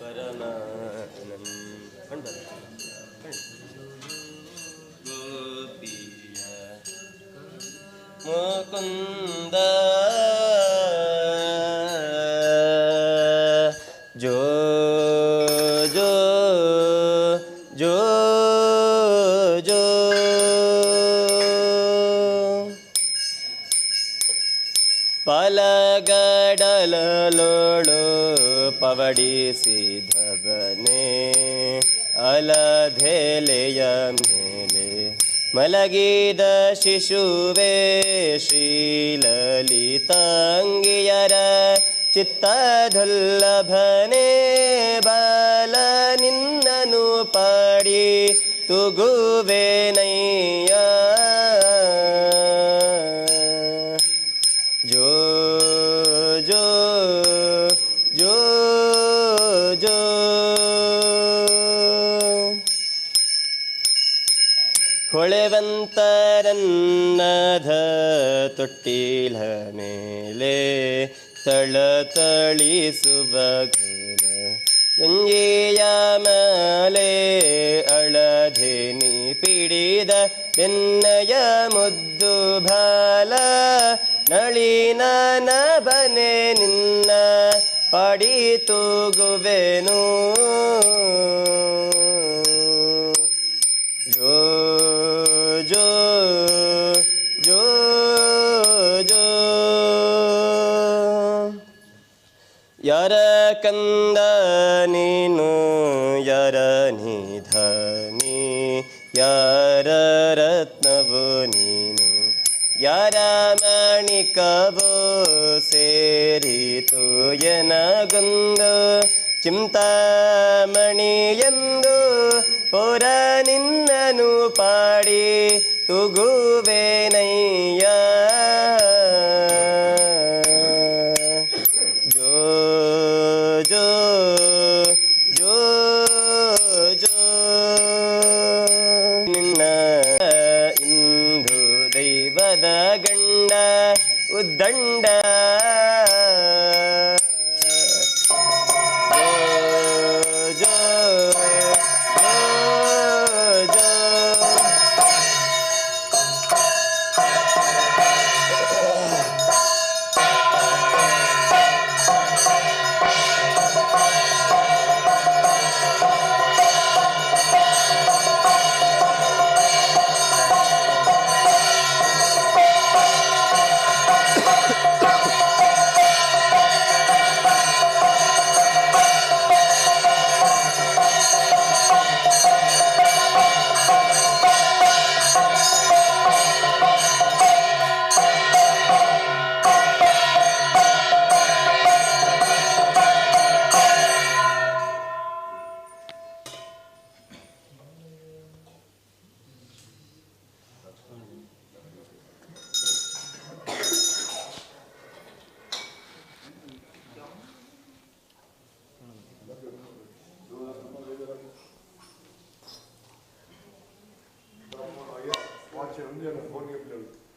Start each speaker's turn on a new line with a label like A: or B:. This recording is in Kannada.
A: Paraná. Mm-hmm. ಅಲಲೋಳು ಪವಡಿಸಿದವನೇ. ಅಲಧೇಲೆಯ ಮೇಲೆ ಮಲಗಿದ ಶಿಶುವೇ ಶ್ರೀಲಲಿತಾಂಗಿಯರ ಚಿತ್ತದುಲ್ಲಭನೇ. ಬಾಲ ನಿನ್ನನು ಪಾಡಿ ತುಗುವೇನಯ್ಯ ಹೊಳೆವಂತರನ್ನಧ ತೊಟ್ಟಿಲ ಮೇಲೆ ತಳತಳಿಸುವ ಘನ. ಗಂಗೆಯ ಮೇಲೆ ಅಳಧೆನಿ ಪಿಡಿದ ಎನ್ನಯ ಮುದ್ದು ಬಾಲ. ನಳಿನ ನಭನೆ ನಿನ್ನ ಪಡಿ ತೂಗುವೆನು. ಯಾರ ಕಂದ ನೀನು? ಯಾರ ನಿಧನಿ? ಯಾರ ರತ್ನವು ನೀನು? ಯಾರ ಮಾಣಿಕವೋ ಸೇರಿತು ಎನಗೊಂದು? ಚಿಂತಾಮಣಿಯೆಂದು ಪೊರ ನಿನ್ನನು ಪಾಡಿ ತುಗುವೇನಯ್ಯ ದಂಡ Macedonija na Zgornjem Plevcu.